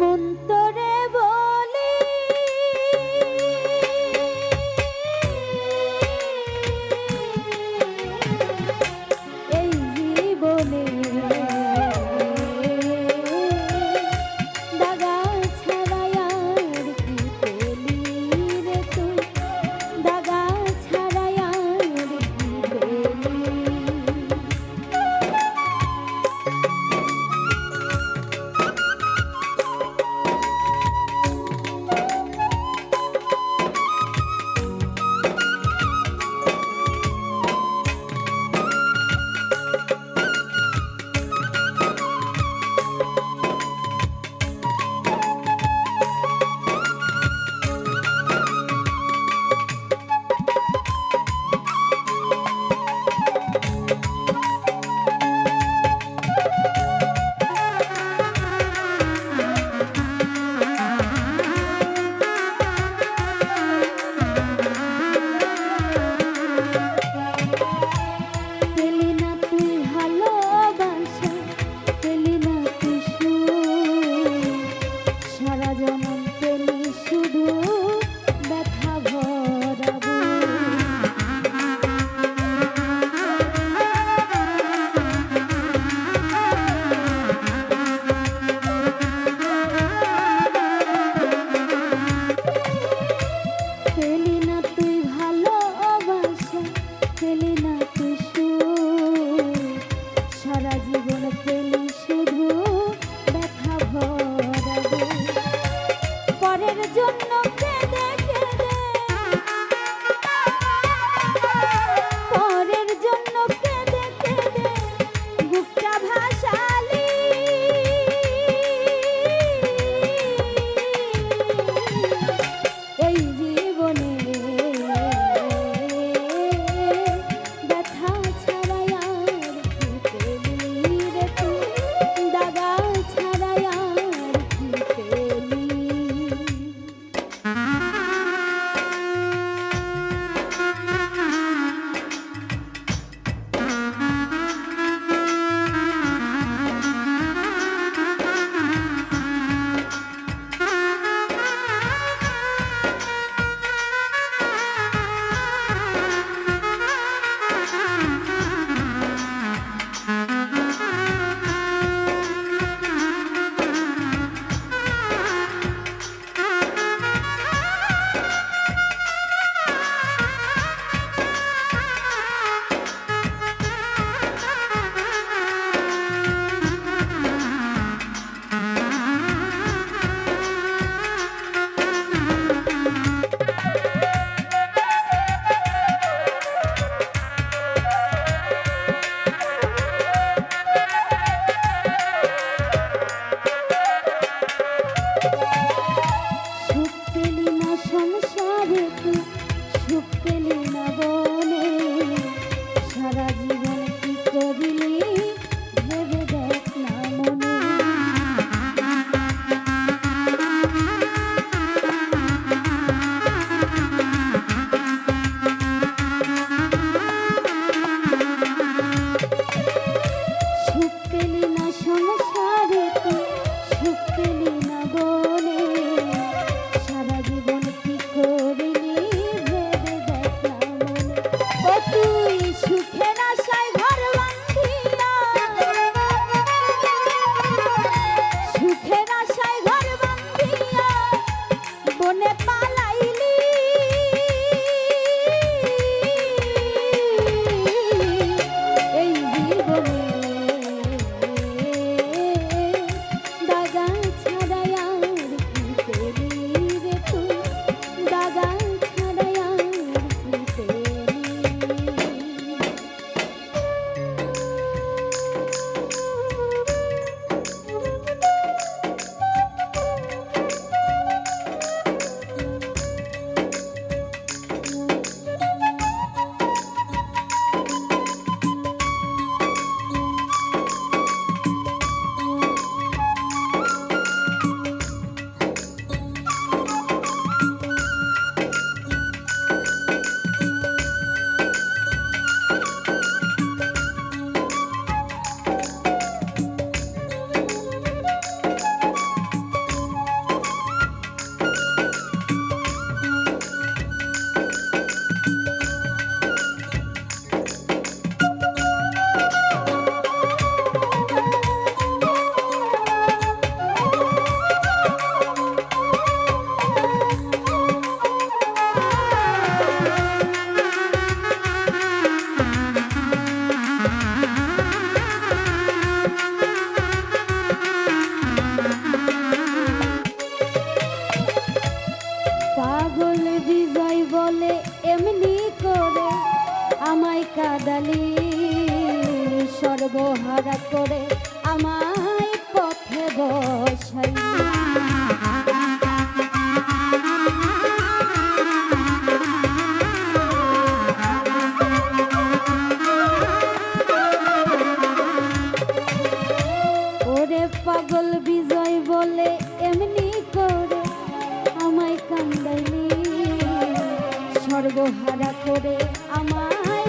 মন্তরে medallón. ঘরের জন্য এমনি করে আমায় কাদালি সর্বহারা করে আমায় পথে বসাই করে আমায়